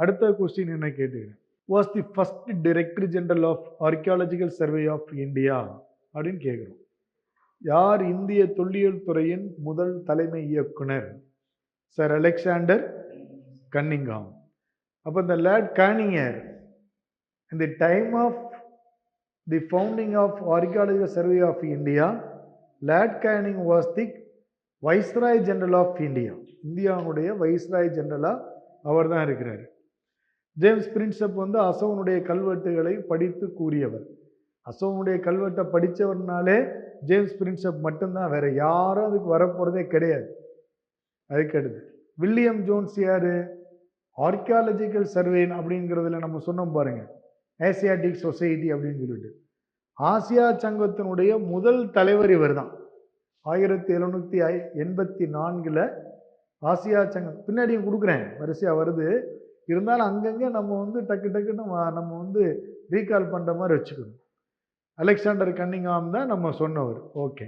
அடுத்த கொஸ்டின் என்ன கேட்டுக்கிறேன். Was the first director general of archaeological survey of India அப்படின்னு கேட்குறோம். யார் இந்திய தொல்லியல் துறையின் முதல் தலைமை இயக்குனர்? சார் அலெக்சாண்டர் கன்னிங்காம் அப்போ இந்த லேட் கானியர் இந்த time of the founding of archaeological survey of India late Canning was the viceroy general of India இந்தியாவுடைய வைஸ்ராய் ஜெனரலாக அவர் தான் இருக்கிறார். ஜேம்ஸ் பிரின்சப் வந்து அசோகனுடைய கல்வெட்டுகளை படித்து கூறியவர். அசோகனுடைய கல்வெட்டை படித்தவர்னாலே ஜேம்ஸ் பிரின்சப் மட்டும்தான் வேற யாரும் அதுக்கு வரப்போகிறதே கிடையாது. அதுக்கடுத்து வில்லியம் ஜோன்ஸ் யார்? ஆர்கியாலஜிக்கல் சர்வே அப்படிங்கிறதுல நம்ம சொன்னோம் பாருங்கள் ஏசியாட்டிக் சொசைட்டி அப்படின்னு சொல்லிட்டு. ஆசியா சங்கத்தினுடைய முதல் தலைவர் இவர் தான் ஆயிரத்தி எழுநூற்றி ஐ எண்பத்தி நான்கில் ஆசியா சங்கம் பின்னாடியும் கொடுக்குறேன் வரிசையாக வருது. இருந்தாலும் அங்கங்கே நம்ம வந்து டக்கு டக்குன்னு நம்ம வந்து ரீகால் பண்ணுற மாதிரி வச்சுக்கணும். அலெக்சாண்டர் கன்னிங்காம் தான் நம்ம சொன்னவர். ஓகே